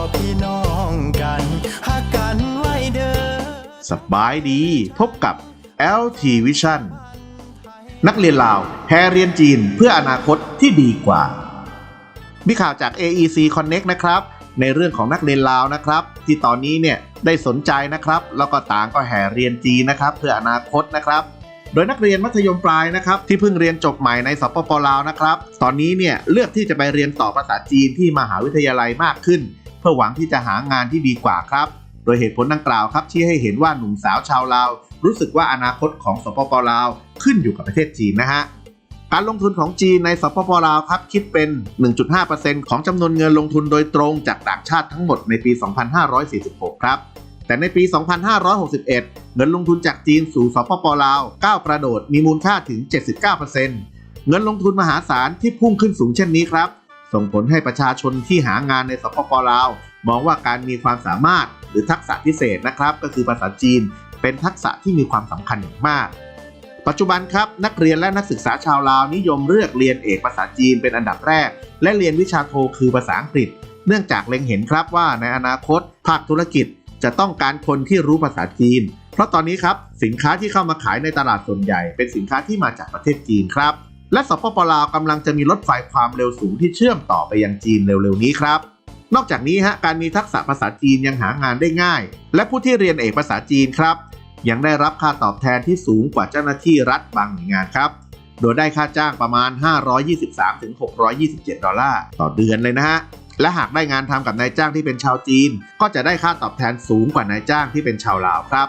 ็พี่น้องกันหักกันไว้เด้อสบายดีพบกับ LT Vision นักเรียนลาวแพรเรียนจีนเพื่ออนาคตที่ดีกว่า มีข่าวจาก AEC Connect นะครับ ในเรื่องของนักเรียนลาวนะครับ ที่ตอนนี้เนี่ยได้สนใจนะครับ แล้วก็ต่างก็แห่เรียนจีนนะครับ เพื่ออนาคตนะครับโดยนักเรียนมัธยมปลายนะครับที่เพิ่งเรียนจบใหม่ในสปปลาวนะครับ ตอนนี้เนี่ยเลือกที่จะไปเรียนต่อภาษาจีนที่มหาวิทยาลัยมากขึ้น เพื่อหวังที่จะหางานที่ดีกว่าครับ โดยเหตุผลดังกล่าวครับชี้ให้เห็นว่าหนุ่มสาวชาวลาว รู้สึกว่าอนาคตของสปปลาว ขึ้นอยู่กับประเทศจีนนะฮะการลงทุนของจีนในสปปลาวครับคิดเป็น 1.5%ของจำนวนเงินลงทุนโดยตรงจากต่างชาติทั้งหมดในปี 2546 ครับ แต่ในปี 2561 เงินลงทุนจากจีนสู่สปปลาวก้าวกระโดดมีมูลค่าถึง 79%เงินลงทุนมหาศาลที่พุ่งขึ้นสูงเช่นนี้ครับ ส่งผลให้ประชาชนที่หางานในสปปลาว มองว่าการมีความสามารถหรือทักษะพิเศษนะครับ ก็คือภาษาจีน เป็นทักษะที่มีความสำคัญอย่างมาก ปัจจุบันครับนักเรียนและนักศึกษาชาวลาวนิยมเลือกเรียนเอกภาษาจีนเป็นอันดับแรก และเรียนวิชาโทคือภาษาอังกฤษ เนื่องจากเล็งเห็นครับว่าในอนาคต ภาคธุรกิจจะต้องการคนที่รู้ภาษาจีน เพราะตอนนี้ครับสินค้าที่เข้ามาขายในตลาดส่วนใหญ่ เป็นสินค้าที่มาจากประเทศจีนครับ และสปปลาวกำลังจะมีรถไฟความเร็วสูงที่เชื่อมต่อไปยังจีนเร็วๆนี้ครับ นอกจากนี้ฮะการมีทักษะภาษาจีนยังหางานได้ง่าย และผู้ที่เรียนเอกภาษาจีนครับ ยังได้รับค่าตอบแทนที่สูงกว่าเจ้าหน้าที่รัฐบางหน่วยงานครับ โดยได้ค่าจ้างประมาณ 523-627 ดอลลาร์ต่อเดือนเลยนะฮะและหากได้งานทำกับนายจ้างที่เป็นชาวจีน ก็จะได้ค่าตอบแทนสูงกว่านายจ้างที่เป็นชาวลาวครับ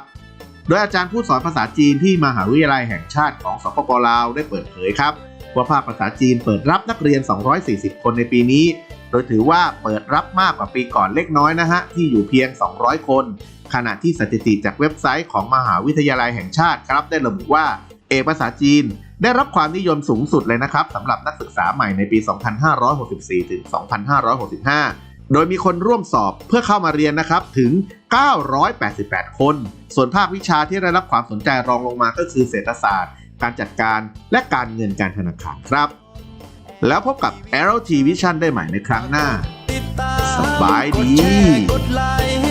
โดยอาจารย์ผู้สอนภาษาจีนที่มหาวิทยาลัยแห่งชาติของสปปลาวได้เปิดเผยครับ ว่าภาคภาษาจีนเปิดรับนักเรียน 240 คนในปีนี้ โดยถือว่าเปิดรับมากกว่าปีก่อนเล็กน้อยนะฮะ ที่อยู่เพียง 200 คน ขณะที่สถิติจากเว็บไซต์ของมหาวิทยาลัยแห่งชาติครับได้ระบุว่า เอกภาษาจีน ได้รับความนิยมสูงสุดเลยนะครับสำหรับนักศึกษาใหม่ในปี 2564 ถึง 2565โดยมีคนร่วมสอบเพื่อเข้ามาเรียนนะครับถึง 988 คน ส่วนภาควิชาที่ได้รับความสนใจรองลงมาก็คือเศรษฐศาสตร์ การจัดการและการเงินการธนาคารครับ แล้วพบกับ Arrow T Vision ได้ใหม่ในครั้งหน้า สบายดี